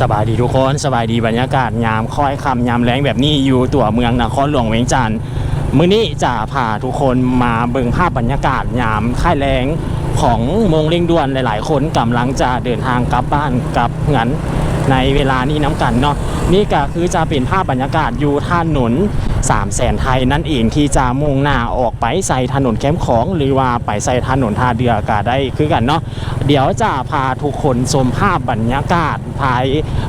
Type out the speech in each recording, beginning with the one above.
สบายดีทุกคนสบายดีบรรยากาศยามค่อยคำยามแรงแบบนี้อยู่ตัวเมืองนครหลวงเวียงจันทร์มื้อนี้จะพาทุกคนมาเบิ่งภาพบรรยากาศยามค่ายแรงของมงเร่งด่วนหลาย ๆ คนกำลังจะเดินทางกลับบ้านกลับงั้น ในเวลานี้น้ำกันเนาะนี่ก็คือจะเป็นภาพบรรยากาศอยู่ถนนสามแสนไทยนั่นเองที่จะมุ่งหน้าออกไปใส่ถนนแคมของ หรือว่าไปใส่ถนนท่าเดือก็ได้คือกันเนาะเดี๋ยวจะพาทุกคนชมภาพบรรยากาศภาย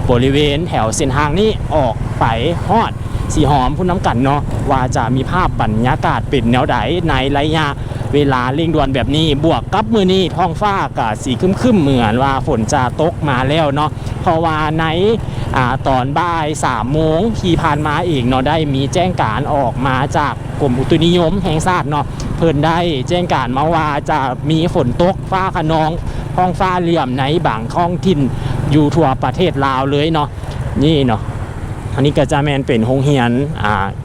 บริเวณแถวเส้นทางนี้ออกไปฮอดสีหอมพุ่นน้ำกันเนาะว่าจะมีภาพบรรยากาศเป็นแนวใดในระยะ เวลาเร่งด่วนแบบนี้บวกกับมือนี้ท้องฟ้ากับสีครึมๆเหมือนว่าฝนจะตกมาแล้วเนาะเพราะว่าในอ่าตอนบ่ายสามโมงที่ผ่านมาเองเนาะได้มีแจ้งการออกมาจากกรมอุตุนิยมแห่งชาติเนาะเพิ่นได้แจ้งการมาว่าจะมีฝนตกฟ้าขนองท้องฟ้าเหลี่ยมในบางท้องถิ่นอยู่ทั่วประเทศลาวเลยเนาะนี่เนาะอันนี้ก็จะแมนเป็นโรงเรียน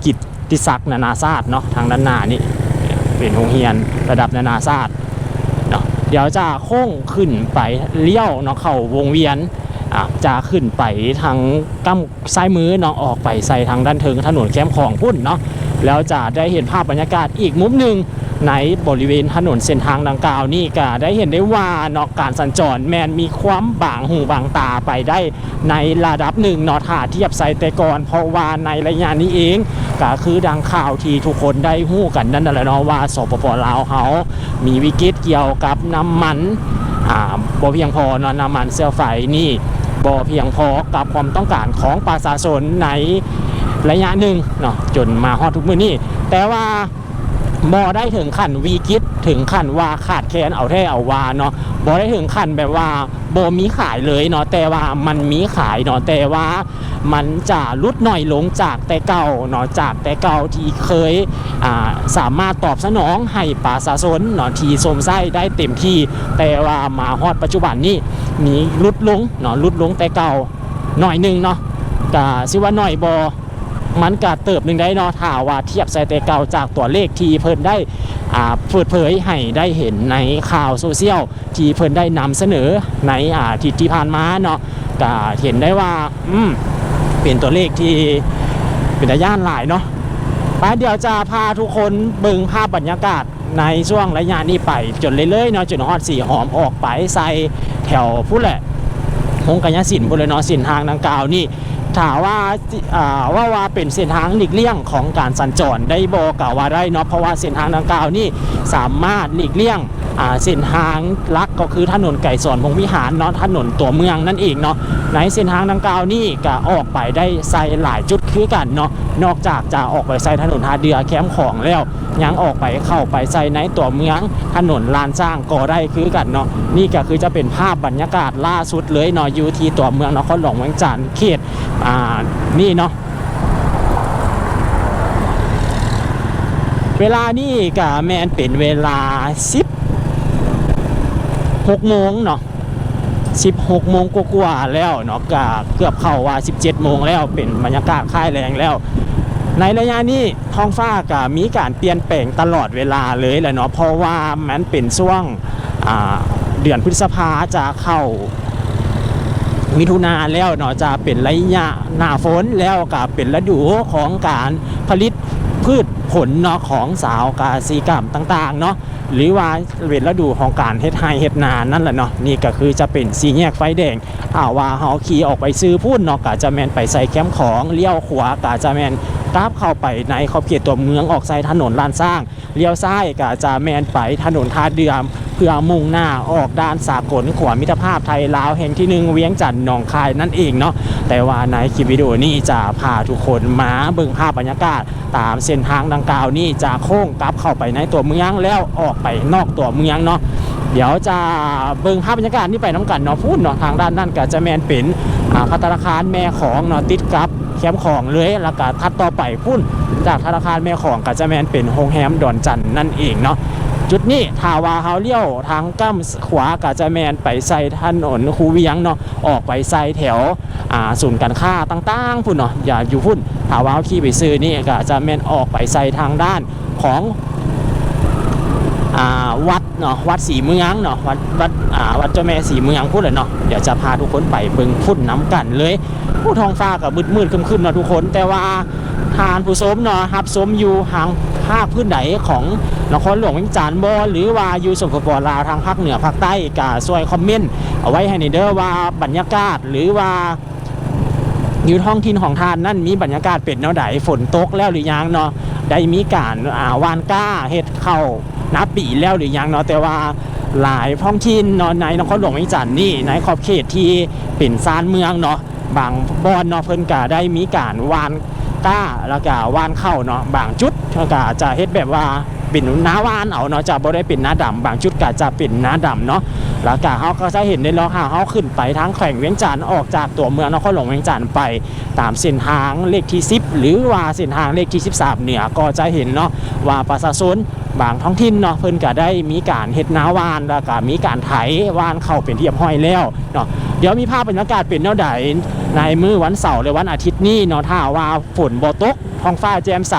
กิตติศักดิ์นานาชาติเนาะทางด้านหน้านี่ เป็นโรงเรียนระดับนานาชาติเนาะเดี๋ยวจะโค้งขึ้นไปเลี้ยวเนาะเข้าวงเวียนอะจะขึ้นไปทางกั้มซ้ายมือเนาะออกไปใส่ทางด้านเทิงถนนแคมของพุ่นเนาะแล้วจะได้เห็นภาพบรรยากาศอีกมุมหนึ่ง ในบริเวณถนนเส้นทางดังกล่าวนี่ก็ได้เห็นได้ว่านอกการสัญจรแมนมีความบางหูบางตาไปได้ในระดับหนึ่งนอถาเทียบไซแต่ก่อนเพราะว่าในระยะนี้เองก็คือดังข่าวที่ทุกคนได้หู้กันนั่นแหละเนาะว่าสปปลาวเขามีวิกฤตเกี่ยวกับน้ำมันอ่าบ่เพียงพอนาะน้ำมันเสื้อไฟนี่บ่เพียงพอกับความต้องการของประชาชนในระยะหนึ่งเนาะจนมาฮอดทุกมื้อนี้แต่ว่า บอได้ถึงขั้นวีกิตถึงขั้นว่าขาดแคลนเอาแท้เอาวาเนาะบอได้ถึงขั้นแบบว่าโบมีขายเลยเนาะแต่ว่ามันมีขายเนาะแต่ว่ามันจะลดหน่อยลงจากแต่เก่าเนาะจากแต่เก่าที่เคยอ่าสามารถตอบสนองให้ประชาชนเนาะที่สมไส้ได้เต็มที่ แต่ว่ามาฮอดปัจจุบันนี้มีลดลงเนาะลดลงแต่เก่าหน่อยหนึงเนาะก็สิว่าหน่อยบอ มันก็เติบหนึ่งได้เนาะถ้าว่าเทียบใส่แต่เก่าจากตัวเลขที่เพิ่นได้เปิดเผยให้ได้เห็นในข่าวโซเชียลที่เพิ่นได้นำเสนอในอาที่ที่ผ่านมาเนาะก็เห็นได้ว่าอืมเป็นตัวเลขที่เป็นตาย่านหลายเนาะไปเดี๋ยวจะพาทุกคนเบิ่งภาพบรรยากาศในช่วงระยะนี้ไปจนเรื่อยๆเนาะจนฮอดสีหอมออกไปใส่แถวพูดแหละหงกายสินบนเลยเนาะส้นทางดังกล่าวนี่ ถามว่าอ่าว่าว่าเป็นเส้นทางหลีกเลี่ยงของการสัญจรได้บอกกล่าวว่าได้เนาะเพราะว่าเส้นทางดังกล่าวนี่สามารถหลีกเลี่ยงอ่าเส้นทางลักก็คือถนนไก่สอนพงวิหารเนาะถนนตัวเมืองนั่นเองเนาะในเส้นทางดังกล่าวนี่ก็ออกไปได้ใส่หลายจุดคือกันเนาะนอกจากจะออกไปใส่ถนนทาเดือแคมของแล้วยังออกไปเข้าไปใส่ในตัวเมืองถนนลานสร้างก็ได้คือกันเนาะนี่ก็คือจะเป็นภาพบรรยากาศล่าสุดเลยเนาะอยู่ที่ตัวเมืองนครหลวงเวียงจันทร์เขตอ่านี่เนาะเวลานี่ก็แมนเป็นเวลา10 6โมงเนาะ16โมงกว่าแล้วเนาะก็เกือบเข้าว่า17โมงแล้วเป็นบรรยากาศค่ายแรงแล้ว ในระยะนี้ท้องฟ้าก็มีการเปลี่ยนแปลงตลอดเวลาเลยแหละเนาะเพราะว่ามันเป็นช่วงเดือนพฤษภาจะเข้า มิถุนาแล้วเนาะจะเป็นระยะหน้าฝนแล้วก็เป็นฤดูของการผลิตพืชผลเนาะของสาวกาซีกรรมต่างๆเนาะหรือว่าเป็นฤดูของการเฮ็ดไฮเฮ็ดนานั่นแหละเนาะนี่ก็คือจะเป็นสีแยกไฟแดงถ้าว่าเฮาขี่ออกไปซื้อพุ่นเนาะก็จะแมนไปใส่แคมป์ของเลี้ยวขวาก็จะแมนกราบเข้าไปในขอบเขตตัวเมืองออกใส่ถนนลานสร้างเลี้ยวซ้ายก็จะแมนไปถนนทาเดือม พื่อมุ่งหน้าออกด้านสากลขวามิตรภาพไทยลาวแห่งที่หนึ่งเวียงจันทร์หนองคายนั่นเองเนาะแต่ว่าในคลิปวิดีโอนี้จะพาทุกคนมาเบิ่งภาพบรรยากาศ ตามเส้นทางดังกล่าวนี้จะโค้งกลับเข้าไปในตัวเมืองแล้วออกไปนอกตัวเมืองเนาะเดี๋ยวจะเบิ่งภาพบรรยากาศนี้ไปน้ำกันเนาะพูดเนาะทางด้านนั่นก็จะแมนเป็นอ่าพัตาคารแม่ของเนาะติดกับแคมป์ของเลยแล้วก็ทัดต่อไปพุ่นจากธนาคารแม่ของก็จะแมนเป็นโฮงแฮมดอนจันนั่นเองเนาะ จุดนี้ถ้าว่าเขาเลี้ยวทางก้ามขวาก็จะแมนไปใส่ถนนคูเวียงเนาะออกไปใส่แถวอ่าศูนย์การค้าต่างๆพุ่นเนาะอย่าอยู่พุ่นถ้าว่าเขาขี่ไปซื้อนี่ก็จะแมนออกไปใส่ทางด้านของอวัดเนาะวัดสีเมืองเนาะวัดวัดอาวัดเจ้าแม่สีเมืองพูดเลยเนาะเดี๋ยวจะพาทุกคนไปเบิ่งพุ่นน้ำกันเลย ผู้ท้องฟ้ากับมืดมืดๆครึมๆเนาะทุกคน แต่ว่าทานผู้ชมเนาะรับชมอยู่ทาง ภาคพื้นไหนของนครหลวงวียงจันทร์บ่หรือว่าอยู่สปปลาวทางภาคเหนือภาคใต้ก็ช่วยคอมเมนต์เอาไว้ให้ในเด้อว่าบรรยากาศหรือว่าอยู่ท้องถิ่นของทานนั่นมีบรรยากาศเป็นแนวใดฝนตกแล้วหรือยังเนาะได้มีการอ่าวานก้าเฮ็ดเข้านับปีแล้วหรือยังเนาะแต่ว่าหลายท้องถิ่นเนาะในนครหลวงวียงจันทน์นี่ในขอบเขตที่เป็นซานเมืองเนาะบางบอนเนาะเพิ่นก็ได้มีการวาน ก้าแล้วก็วานเข้าเนาะบางจุดเพิ่นก็จะเฮ็ดแบบว่าเป็นน้าวานเอาเนาะจะบ่ได้เป็นน้าดำบางจุดก็จะเป็นน้าดำเนาะแล้วก็เขาก็จะเห็นได้แล้วค่ะเขาขึ้นไปทางแขวงเวียงจันทน์ออกจากตัวเมืองนครหลวงเวียงจันทน์ไปตามเส้นทางเลขที่ 10 หรือว่าเส้นทางเลขที่ 13 เหนี่ยก็จะเห็นเนาะว่าประชาชนบางท้องถิ่นเนาะเพิ่นก็ได้มีการเฮ็ดนาวานแล้วก็มีการไถวานเข้าเป็นที่เรียบร้อยแล้วเนาะเดี๋ยวมีภาพบรรยากาศเป็นแนวใด ในมื้อวันเสาร์หรือวันอาทิตย์นี้เนาะถ้าว่าฝนบ่ตกท้องฟ้าแจ่มใส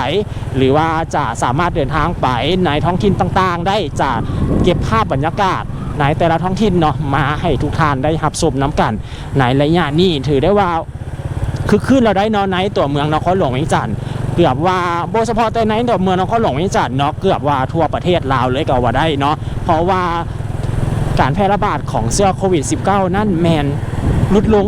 หรือว่าจะสามารถเดินทางไปในท้องถิ่นต่างๆ ได้จะเก็บภาพบรรยากาศในแต่ละท้องถิ่นเนาะมาให้ทุกท่านได้รับชมน้ำกันในระยะนี้ถือได้ว่าคือขึ้นเราได้นาะในตัวเมืองนครหลวงเวียงจันทน์เกือบว่าโบเฉพาะแต่ในตัวเมืองนครหลวงเวียงจันทน์เนาะเกือบว่าทั่วประเทศลาวเลยก็ว่าได้เนาะเพราะว่าการแพร่ระบาดของเสื้อโควิด -19 นั่นแมนลดลง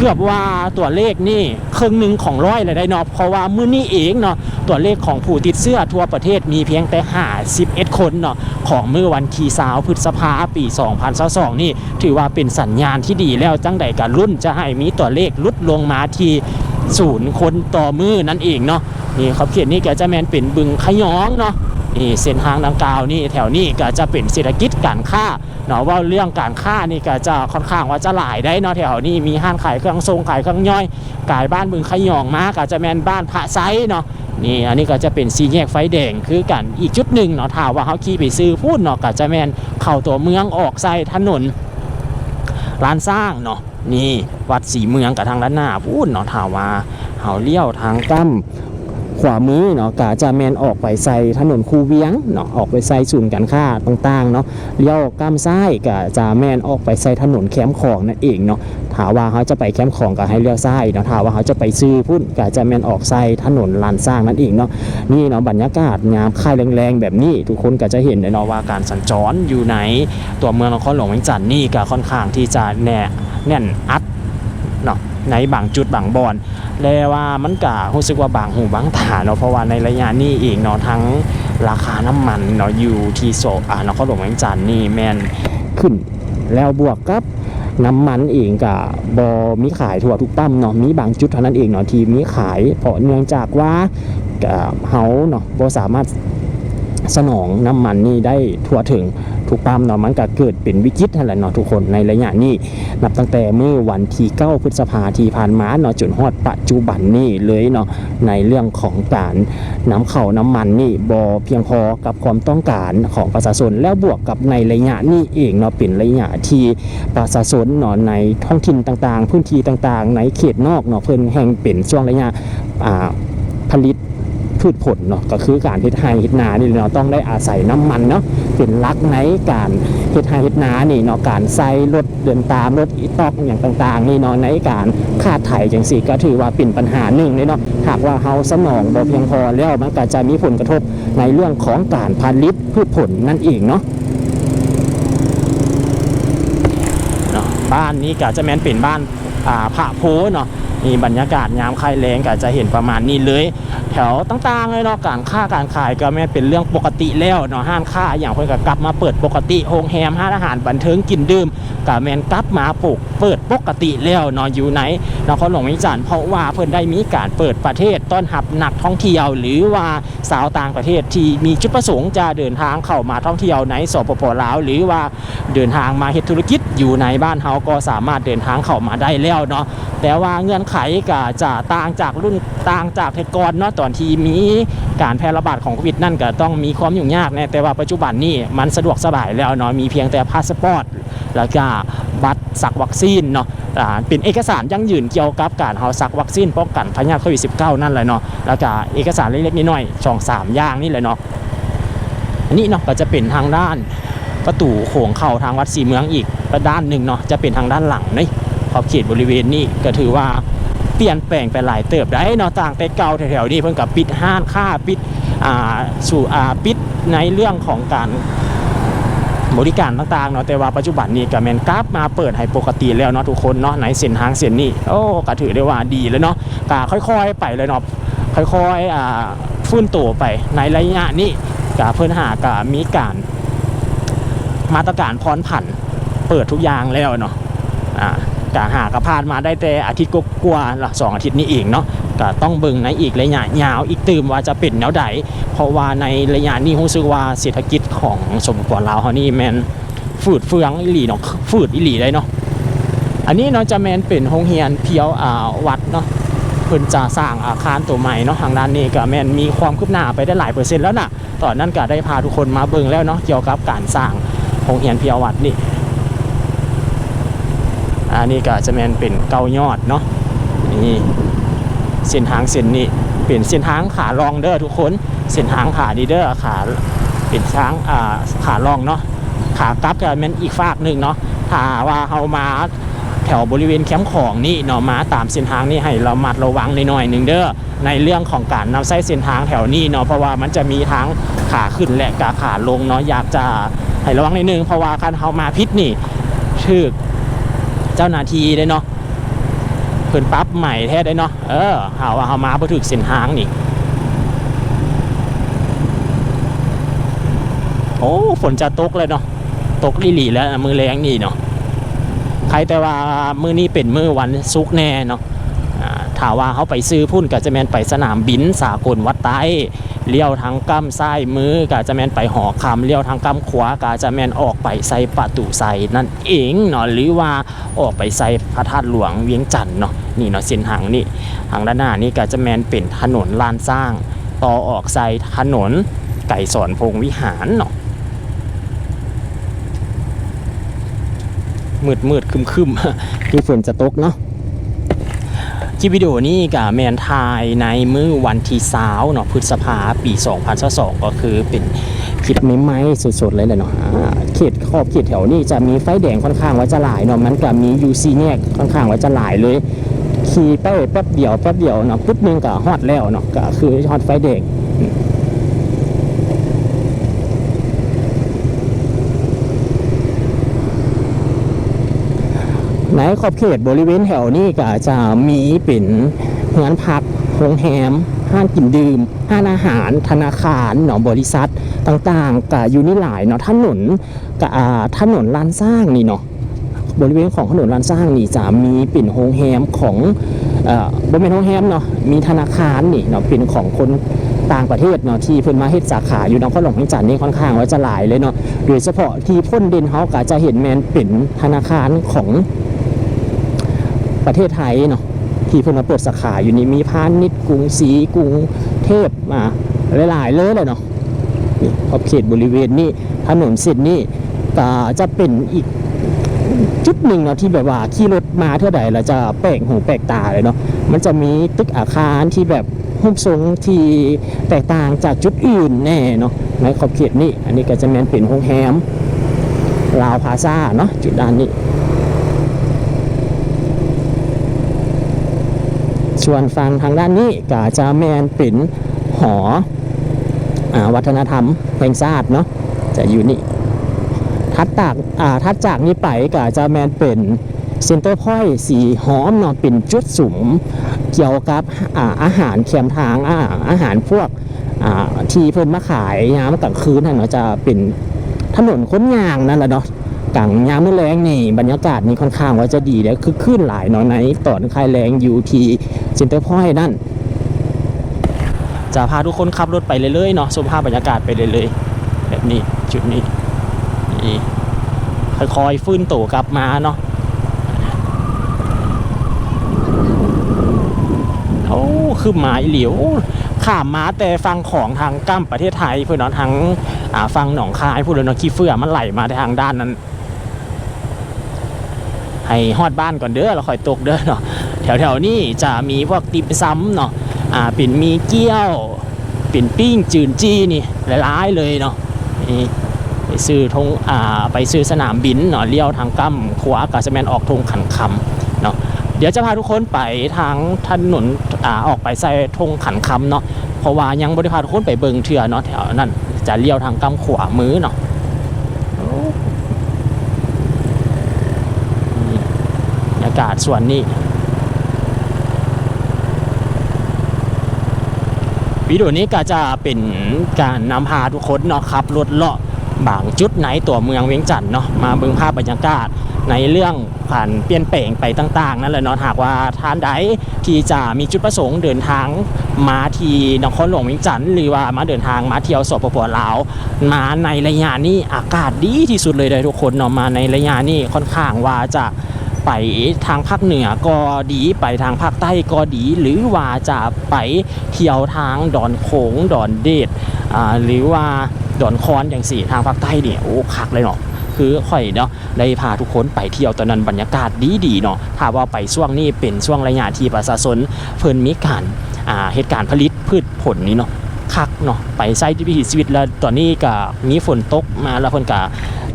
เกือบว่าตัวเลขนี่ครึ่งหนึ่งของร้อยเลยได้เนาะเพราะว่ามื้อนี้เองเนาะตัวเลขของผู้ติดเชื้อทั่วประเทศมีเพียงแต่51คนเนาะของมื้อวันที่20พฤษภาปี 2022นี่ ถือว่าเป็นสัญญาณที่ดีแล้วจังใดการรุ่นจะให้มีตัวเลขลดลงมาที่ศูนย์คนต่อมือนั่นเองเนาะนี่เขาเขียนนี่แกจะแมนเป็นบึงขยองเนาะ นี่เส้นทางดังกล่าวนี่แถวนี้ก็จะเป็นเศรษฐกิจการค้าเนาะว่าเรื่องการค้านี่ก็จะค่อนข้างว่าจะหลายได้เนาะแถวนี้มีห้างขายเครื่องทรงขายเครื่องย่อยกายบ้านบึงขยองมาก็จะแมนบ้านพระไซเนาะนี่อันนี้ก็จะเป็นสีแยกไฟแดงคือกันอีกจุดหนึ่งเนาะถ้าว่าเขาขี่ไปซื้อพูดเนาะก็จะแมนเข้าตัวเมืองออกใส่ถนนร้านสร้างเนาะนี่วัดสีเมืองกับทางด้านหน้าพูดเนาะถาว่าเฮาเลี้ยวทางกั้ม ขวามือเนาะกาจะแมนออกไปใส่ถนนคูเวียงเนาะออกไปใส่ศูนย์การค้าต่างๆเนาะเลี้ยวก้ามซ้ายกาจะแมนออกไปใส่ถนนแคมของนั่นเองเนาะถาว่าเขาจะไปแคมของก็ให้เลี้ยวซ้ายเนาะถาว่าเขาจะไปซื้อพุ่นกาจะแมนออกใส่ถนนลานสร้างนั่นเองเนาะนี่เนาะบรรยากาศยามค่ายแรงๆ แบบนี้ ทุกคนก็จะเห็นเลยเนาะว่าการสัญจรอยู่ในตัวเมืองนครหลวงเวียงจันทน์นี่ก็ค่อนข้างที่จะแน่แน่นอัดเนาะ ในบางจุดบางบอนแล้วว่ามันก็รู้สึกว่าบางหูบางตานเนาะเพราะว่าในระยะนี้เองเนาะทั้งราคาน้ำมันเนาะอยู่ที่โซอ่านครหลวงเวียงจันทน์นี่แมนขึ้น แล้วบวกกับน้ำมันเองกับบอมีขายทั่วทุกตั้มเนาะมีบางจุดเท่านั้นเองเนาะที่มีขายเพราะเนื่องจากว่าเฮาเนาะบ่สามารถ สนองน้ำมันนี่ได้ทั่วถึงทุกปั๊มเนาะมันก็เกิดเป็นวิกฤตนั่นแหละเนาะทุกคนในระยะนี้ นับตั้งแต่เมื่อวันที่9พฤษภาที่ผ่านมาเนาะจนฮอดปัจจุบันนี่เลยเนาะในเรื่องของการนำเข้าน้ำมันนี่บอเพียงพอกับความต้องการของประชาชนแล้วบวกกับในระยะนี้เองเนาะเป็นระยะที่ประชาชนเนาะในท้องถิ่นต่างๆ พื้นที่ต่างๆ ในเขตนอกเนาะเพิ่นแห่งเป็นช่วงระยะผลิต พืชผลเนาะก็คือการเฮ็ดไร่เฮ็ดนานี่เนาะต้องได้อาศัยน้ำมันเนาะเป็นลักในการเฮ็ดไร่เฮ็ดนานี่เนาะการใส่รถเดินตามรถอีตอกอย่างต่างๆนี่เนาะในการค่าไถจังซี่ก็ถือว่าเป็นปัญหาหนึ่งเลยเนาะหากว่าเฮาสนองบ่เพียงพอแล้วมันก็จะมีผลกระทบในเรื่องของการผลิตพืชผลนั่นเองเนาะบ้านนี้ก็จะแม่นเป็นบ้านอ่าพระโพเนาะ นี่บรรยากาศยามค่ายแรงก็จะเห็นประมาณนี้เลย แถวต่างๆเลยเนาะการค้าการขายก็แม่เป็นเรื่องปกติแล้วเนาะห้างค้าอย่างเพิ่นก็กลับมาเปิดปกติโรงแรมห้านอาหารบันเทิงกินดื่มก็แม่นกลับมาปลูกเปิดปกติแล้วเนาะอยู่ไหนนครหลวงวิจารณ์เพราะว่าเพิ่นได้มีการเปิดประเทศต้อนรับนักท่องเที่ยว หรือว่าสาวต่างประเทศที่มีจุดประสงค์จะเดินทางเข้ามาท่องเที่ยวในสปปลาวหรือว่าเดินทางมาเฮ็ดธุรกิจอยู่ในบ้านเฮาก็สามารถเดินทางเข้ามาได้แล้วเนาะแต่ว่าเงื่อนไขก็จะต่างจากรุ่นต่างจากเทก่อนเนาะตอนที่มีการแพร่ระบาดของโควิดนั่นก็ต้องมีความยุ่งยากแน่แต่ว่าปัจจุบันนี่มันสะดวกสบายแล้วเนาะมีเพียงแต่พาสปอร์ตแล้วก็บัตรสักวัคซีนเนาะเป็นเอกสารยั่งยืนเกี่ยวกับการเฮาสักวัคซีนป้องกันพยาธิโควิด -19 นั่นแหละเนาะแล้วก็เอกสารเล็กๆน้อยๆสองสามอย่างนี่แหละเนาะอันนี้เนาะก็จะเป็นทางด้านประตูโขงเข้าทางวัดสีเมืองอีกด้านหนึ่งเนาะจะเป็นทางด้านหลังนี่ขอบเขตบริเวณนี้ก็ถือว่า เปลี่ยนแปลงไปหลายเติบได้เนาะต่างแต่เก่าแถวๆนี้เพิ่งกับปิดห้านค่าปิดอ่าสู่อ่าปิดในเรื่องของการบริการต่างๆเนาะแต่ว่าปัจจุบันนี้ก็แมนกราฟมาเปิดให้ปกติแล้วเนาะทุกคนเนาะในเส้นทางเส้นนี้โอ้ก็ถือได้ว่าดีแล้วเนาะก็ค่อยๆไปเลยเนาะค่อยๆอ่าฟื้นตัวไปในระยะนี้ก็เพิ่อนหาก็มีการมาตรการพรอนผันเปิดทุกอย่างแล้วเนาะอ่า กะหากระพานมาได้แต่อาทิตย์กว่าๆละสองอาทิตย์นี้เองเนาะก็ต้องเบิ่งในอีกระยะยาวอีกตื่มว่าจะเป็นแนวใดเพราะว่าในระยะนี้รู้สึกว่าเศรษฐกิจของสมกรลาวเฮานี่แมนฝืดเฟืองอีหลีเนาะฝืดอีหลีเลยเนาะอันนี้เนาะจะแมนเป็นโรงเรียนเพียวอ่าวัดเนาะเพิ่นจะสร้างอาคารตัวใหม่เนาะทางด้านนี้ก็แมนมีความคืบหน้าไปได้หลายเปอร์เซ็นต์แล้วน่ะตอนนั้นก็ได้พาทุกคนมาเบิ่งแล้วเนาะเกี่ยวกับการสร้างโรงเรียนเพียววัดนี่ อันนี้ก็จะแมนเป็นเกายอดเนาะนี่เส้นทางเส้นนี้เป็นเส้นทางขาลองเด้อทุกคนเส้นทางขาดีเด้อขาเป็นทางอ่าขาลองเนาะขากลับก็แมนอีกฝากหนึ่งเนาะถ้าว่าเฮามาแถวบริเวณแคมป์ของนี่เนาะมาตามเส้นทางนี่ให้เรามัดระวังหน่อยหนึ่งเด้อในเรื่องของการนำใช้เส้นทางแถวนี้เนาะเพราะว่ามันจะมีทั้งขาขึ้นและกาขาลงเนาะอยากจะให้ระวังนิดนึงเพราะว่าคันเฮามาพิษนี่ชื่อ เจ้าหน้าที่ได้เนาะเพิ่นปรั๊บใหม่แท้ได้เนาะเออหาว่าเฮามาบ่ถึกเส้นทางนี่ โอ้ฝนจะตกเลยเนาะตกลีหลีแล้วมือแรงนี่เนาะใครแต่ว่ามือนี้เป็นมือวันซุกแน่เนาะอ่าถ้าว่าเขาไปซื้อพุ่นก็จะแมนไปสนามบินสากลวัดใต้ เลี้ยวทางกั้มซ้ายมือก็จะแมนไปหอคำเลี้ยวทางกั้มขวาก็จะแมนออกไปใส่ประตูใส่นั่นเองเนาะหรือว่าออกไปใส่พระธาตุหลวงเวียงจันทน์เนาะนี่เนาะเส้นทางนี่ทางด้านหน้านี่ก็จะแมนเป็นถนนลานสร้าง ต่อออกใส่ถนนไก่สอนพงวิหารเนาะมืดมืดคึมคึมคือฝนจะตกเนาะ คลิปวิดีโอนี้กับแมนทายในมือวันที่สาวเนาะพฤษภาปี 2022ก็คือเป็นคลิปใหม่ๆสดๆเลยเลยเนาะเขตขอบเขตแถวนี้จะมีไฟแดงค่อนข้างไว้จะหลายเนาะมันก็มี UC เนี่ยค่อนข้างไว้จะหลายเลยขี่ไปแป๊บเดียวแป๊บเดียวเนาะปุ๊บนึงก็ฮอดแล้วเนาะก็คือฮอดไฟแดง ในขอบเขตบริเวณแถวนี้ก็จะมีเป็นเงินพักโรงแรมห้างกินดื่มห้างอาหาร ธนาคารเนาะบริษัทต่างๆก็อยู่นี่หลายเนาะถนนกับถนนลานสร้างนี่เนาะบริเวณของถนนลานสร้างนี่จะมีเป็นโรงแรมของบริเวณโรงแรมเนาะมีธนาคารนี่เนาะเป็นของคนต่างประเทศเนาะที่เพิ่นมาเฮ็ดสาขาอยู่นครหลวงเวียงจันนี่ค่อนข้างว่าจะหลายเลยเนาะโดยเฉพาะที่พ่นเด่นเฮาก็จะเห็นแมนเป็นธนาคารของ ประเทศไทยเนาะที่เพิ่นมาเปิดสาขาอยู่นี่มีพาณิชย์กรุงศรีกรุงเทพมาหลายๆเลยเลยเนาะนี่ขอบเขตบริเวณนี้ถนนเส้นนี้ก็จะเป็นอีกจุดหนึ่งเนาะที่แบบว่าขี่รถมาเท่าใดเราจะแปลกหูแปลกตาเลยเนาะมันจะมีตึกอาคารที่แบบรูปทรงที่แตกต่างจากจุดอื่นแน่เนาะในขอบเขตนี้ อันนี้ก็จะแมนเป็นโรงแรมลาวพาซาเนาะจุดด้านนี้ ส่วนฝั่งทางด้านนี้ก็จะแมนเป็นหออวัฒนธรรมแห่งชาติเนาะจะอยู่นี่ทัดจากอ่าทัดจากนี้ไปก็จะแมนเป็นเซ็นเตอร์พอยสีหอมเนาะเป็นจุดสุมเกี่ยวกับอาอาหารเคียมทางอาอาหารพวกที่เพิ่นมาขายยามกลางคืนน่ะเนาะจะเป็นถนนค้นยางนั่นแหละเนาะกลางยามมื้อแรงนี่บรรยากาศนี่ค่อนข้างว่าจะดีแล้วคือขึ้นหลายเนาะในตอนคลายแรงอยู่ที่ เซ็นเตอร์พอยนั่น จะพาทุกคนขับรถไปเรื่อยๆเนาะชมภาพบรรยากาศไปเรื่อยๆแบบนี้จุดนี้นี่ค่อยๆฟื้นตัวกลับมาเนาะโอ้คือหมาอีเหลียวข้ามมาแต่ฟังของทางกั้มประเทศไทยเพื่อนเนาะทางฟังหนองคายพูดเลยเนาะขี้เฟื่อมันไหลมาทางด้านนั้นให้ฮอดบ้านก่อนเด้อแล้วค่อยตกเด้อเนาะ แถวๆนี้จะมีพวกติบซ้ำเนาะอ่าเป็นมีเกี้ยวเป็นปิ้งจืนจี้นี่หลายๆเลยเนาะนี่ไปซื้อทงอ่าไปซื้อสนามบินเนาะเลี้ยวทางกั้มขวาก็จะแมนออกทงขันคำเนาะเดี๋ยวจะพาทุกคนไปทางถนนอ่าออกไปใส่ทงขันคำเนาะเพราะว่ายังบริพาทุกคนไปเบิงเถื่อเนาะแถวนั้นจะเลี้ยวทางกั้มขวามือเนาะอากาศส่วนนี้ วิดีโอนี้ก็จะเป็นการนำพาทุกคนเนาะขับรถเลาะบางจุดในตัวเมืองเวียงจันทน์เนาะมาเบิ่งภาพบรรยากาศในเรื่องผ่านเปลี่ยนแปลงไปต่าง ๆ นั่นแหละเนาะหากว่าท่านใดที่จะมีจุดประสงค์เดินทางมาที่นครหลวงเวียงจันทน์หรือว่ามาเดินทางมาเที่ยวสปปลาวมาในระยะนี้อากาศดีที่สุดเลยเลยทุกคนเนาะมาในระยะนี้ค่อนข้างว่าจะ ไปทางภาคเหนือก็ดีไปทางภาคใต้ก็ดี หรือว่าจะไปเที่ยวทางดอนโขงดอนเดดอ่าหรือว่าดอนคอนอย่างสี่ทางภาคใต้เนี่ยโอ้คักเลยเนาะคือข่อยเนาะได้พาทุกคนไปเที่ยวตอนนั้นบรรยากาศดีดีๆเนาะถ้าว่าไปช่วงนี้เป็นช่วงระยะที่ประชาชนเพิ่นมีการอ่าเหตุการณ์ผลิตพืชผลนี้เนาะ คักเนาะไปใช้วิถีชีวิตแล้วตอนนี้ก็มีฝนตกมาแล้วเพิ่นก็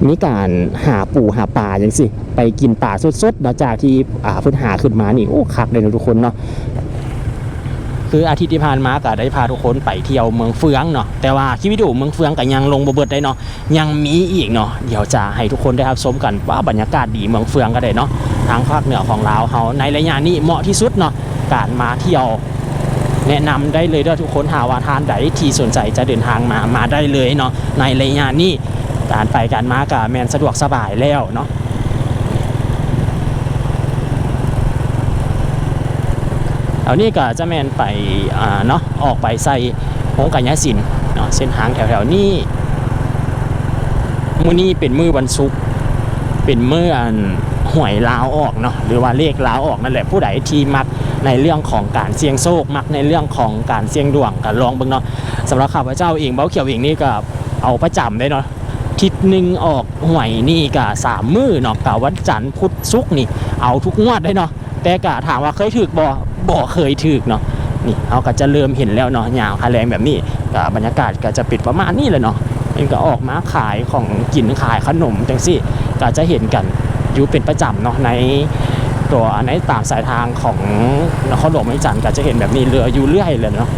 มีการหาปูหาปลาอย่างสิไปกินปลาสดๆนาะจากที่อ่าเพิ่นหาขึ้นมานี่โอ้คักเลยนะทุกคนเนาะคืออาทิตย์ที่ผ่านมาก็ได้พาทุกคนไปเที่ยวเมืองเฟืองเนาะแต่ว่าคลิปวิดีโอเมืองเฟืองก็ยังลงบ่เบิดได้เนาะยังมีอีกเนาะเดี๋ยวจะให้ทุกคนได้รับชมกันว่าบรรยากาศดีเมืองเฟืองก็ได้เนาะทางภาคเหนือของลาวเฮาในระยะนี้เหมาะที่สุดเนาะการมาเที่ยว แนะนำได้เลยด้อทุกคนหาว่าทานใดที่สนใจจะเดินทางมามาได้เลยเนาะในระยะนี้การไปการมากับแมนสะดวกสบายแล้วเนาะเอานี่ก็จะแมนไปเนาะออกไปใส่หงกัญญาสินเนาะเส้นทางแถวๆนี้มือนี้เป็นมื้อวันศุกร์เป็นมื้ออัน หวยลาวออกเนาะหรือว่าเลขลาวออกนั่นแหละผู้ใดที่มักในเรื่องของการเสี่ยงโชคมักในเรื่องของการเสี่ยงดวงกันลองเบิ่งเนาะสำหรับข้าพเจ้าเองเบ้าเขียวเองนี่ก็เอาประจำได้เนาะทิศหนึ่งออกหวยนี่ก็สามมือเนาะกับวันจันทร์พุธศุกร์นี่ เอาทุกงวดได้เนาะแต่ก็ถามว่าเคยถึกบ่บ่เคยถึกเนาะนี่เขาก็จะเริ่มเห็นแล้วเนาะยาวคาแรงแบบนี้ก็บรรยากาศก็จะปิดประมาณนี้เลยเนาะมันก็ออกมาขายของกินขายขนมจังสิก็จะเห็นกัน อยู่เป็นประจำเนาะในตัวในตามสายทางของนครหลวงเวียงจันทร์ก็จะเห็นแบบนี้เรืออยู่เรื่อยเลยเนาะ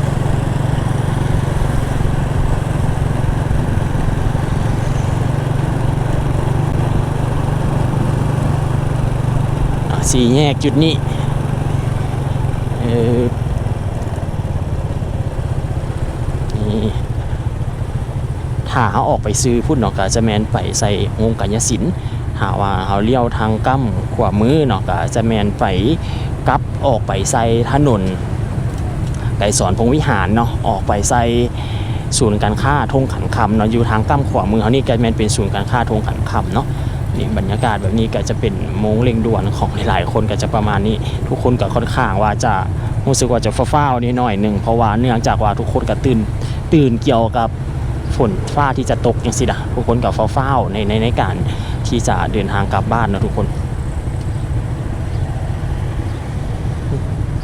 สี่แยกจุดนี้เออนี่ถ้าเขาออกไปซื้อพุ่นเนาะก็จะแมนไปใส่วงกัญญสิน หาว่าเขาเลี้ยวทางกั้มขวามือเนาะก็จะแมนไปกลับออกไปใส่ถนน ไก่สอนพงวิหารเนาะออกไปใส่ศูนย์การค้าทงขันคำเนาะอยู่ทางกั้มขวามือเขานี่ก็แมนเป็นศูนย์การค้าทงขันคำเนาะนี่บรรยากาศแบบนี้ก็จะเป็นโมงเร่งด่วนของหลายๆ คนก็จะประมาณนี้ ทุกคนก็ค่อนข้างว่าจะรู้สึกว่าจะฟ้าวๆนิดหน่อยหนึ่งเพราะว่าเนื่องจากว่าทุกคนก็ตื่นตื่นเกี่ยวกับฝนฟ้าที่จะตกอย่างสินะทุกคนก็ฟ้าวๆในในในการ ที่จะเดินทางกลับบ้านนะทุกคน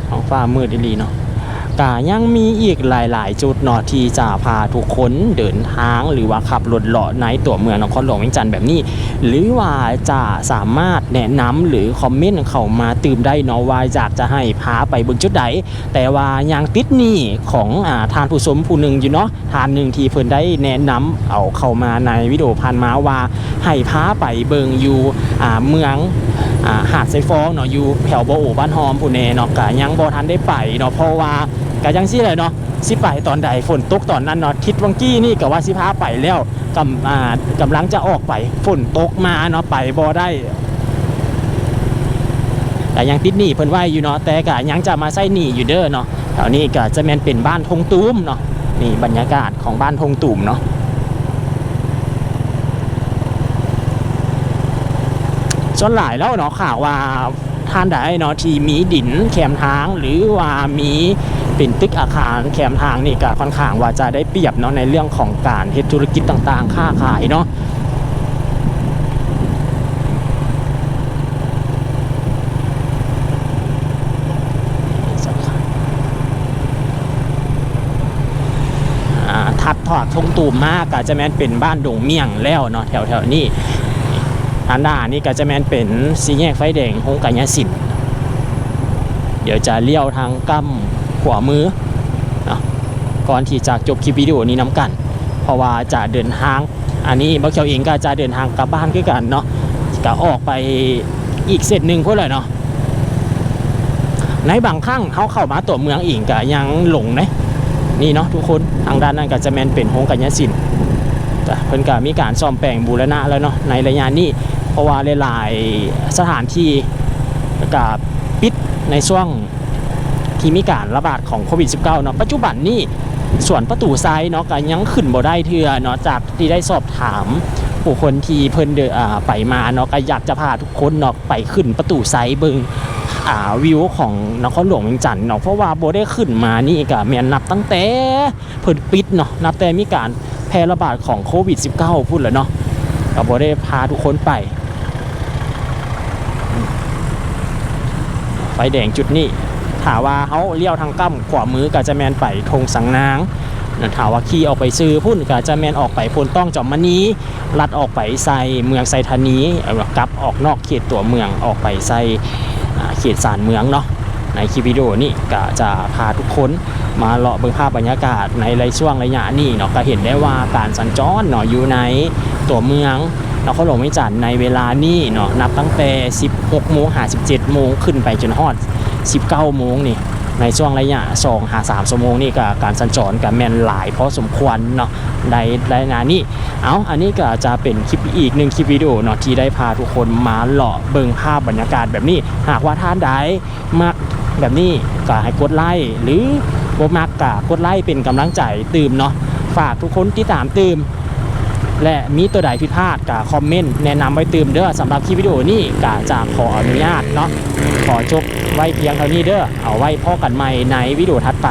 ท้องฟ้ามืดอีหลีเนาะ กายังมีอีกหลาย ๆ จุดเนาะที่จะพาทุกคนเดินทางหรือว่าขับรถเลาะในตัวเมืองนครหลวงเวียงจันทน์แบบนี้ หรือว่าจะสามารถแนะนำหรือคอมเมนต์เข้ามาตื่มได้เนาะว่าอยากจะให้พาไปเบิ่งจุดใดแต่ว่ายังติดหนี่ของอ่าทานผู้ชมผู้หนึ่งอยู่เนาะทานหนึ่งที่เพิ่นได้แนะนำเอาเข้ามาในวิดีโอผ่านมาว่าให้พาไปเบิงอยู่อ่าเมืองอ่าหาดไซฟองเนาะอยู่แถวโบโอบ้านหอมผู้แน่เนาะก็ยังบ่ทันได้ไปเนาะเพราะว่าก็ยังสิเลยเนาะสิไปตอนใดฝนตกตอนนั้นเนาะทิศวังกี้นี่ก็ว่าสิพาไปแล้วกำอ่ากำลังจะออกไปฝนตกมาเนาะไปบ่ได้แต่ยังติดหนีเพิ่นไว้อยู่เนาะแต่ก็ยังจะมาใส่หนีอยู่เด้อเนาะแถวนี้ก็จะแมนเป็นบ้านทงตูมเนาะนี่บรรยากาศของบ้านทงตูมเนาะส่วนหลายแล้วเนาะข่าวว่าท่านใดเนาะที่มีดินแคมทางหรือว่ามี ป็นตึกอาคารแคมทางนี่ก็ค่อนข้างว่าจะได้เปรียบเนาะในเรื่องของการเฮ็ดธุรกิจต่างๆ ค้าขายเนาะสำคัดถอดทงตูมมากก็จะแม่นเป็นบ้านดงเมี่ยงแล้วเนาะแถวแถวๆนี้อันด้านี้ก็จะแม่นเป็นสีแยกไฟแดงหงกัญญาสินเดี๋ยวจะเลี้ยวทางกั้ม ขวามือนะก่อนที่จะจบคลิปวิดีโอนี้น้ำกัน เพราะว่าจะเดินทาง อันนี้บักเขียวเองก็จะเดินทางกลับบ้านคือกันเนาะก็ออกไปอีกเส้นหนึ่งพวกเลยเนาะในบางครั้งเขาเข้ามาตัวเมืองเองก็ยังหลงนะนี่เนาะทุกคนทางด้านนั้นก็จะแมนเป็นโฮงกัญญสินแต่เพิ่นก็มีการซ่อมแปลงบูรณะแล้วเนาะในระยะนี้เพราะว่าหลายๆสถานที่ก็ปิดในช่วง ที่มีการระบาดของโควิด -19 เนาะปัจจุบันนี้ส่วนประตูไซด์เนาะก็ยังขึ้นบ่ได้เทื่อเนาะจากที่ได้สอบถามผู้คนที่เพิ่นเดอไปมาเนาะก็อยากจะพาทุกคนเนาะไปขึ้นประตูไซด์เบิงวิวของนครหลวงเวียงจันทน์เนาะเพราะว่าโบได้ขึ้นมานี่ก็แม่นนับตั้งแต่เพิ่นปิดเนาะนับแต่มีการแพร่ระบาดของโควิด -19 พูดแล้วเนาะก็โบได้พาทุกคนไป ไฟแดงจุดนี้ ถาว่าเขาเลี้ยวทางกั้มขวามือก็จะแมนไปธงสังนางนถาว่าขี่ออกไปซื้อพุ่นก็จะแมนออกไปพลต้องจอมมณีลัดออกไปใส่เมืองไซธานีกลับออกนอกเขตตัวเมืองออกไปใส่เขตสารเมืองเนาะในคลิปวิดีโอนี้ก็จะพาทุกคนมาเลาะเบิ่งภาพบรรยากาศในในช่วงระยะนี้เนาะก็เห็นได้ว่าการสัญจรเนาะอยู่ในตัวเมืองนครหลวงวิจารณ์ในเวลานี้เนาะนับตั้งแต่ 16โมง57โมงขึ้นไปจนฮอด 19โมงนี่ในช่วงระยะ2หา3ชั่วโมงนี่ก็การสัญจรกับแมนหลายพอสมควรเนาะในในนานี้เอาอันนี้ก็จะเป็นคลิปอีกหนึ่งคลิปวิดีโอเนาะที่ได้พาทุกคนมาเลาะเบิ่งภาพบรรยากาศแบบนี้ หากว่าท่านใดมักแบบนี้ก็ให้กดไลค์หรือบ่มักก็กดไลค์เป็นกำลังใจตื่มเนาะฝากทุกคนที่ตามตื่ม และมีตัวใดผิดพลาดก็คอมเมนต์แนะนำไว้ตืมเด้อสำหรับคลิปวิดีโอนี้ก็จะขออนุญาตเนาะขอจบไว้เพียงเท่านี้เด้อเอาไว้พ่อกันใหม่ในวิดีโอถัดไป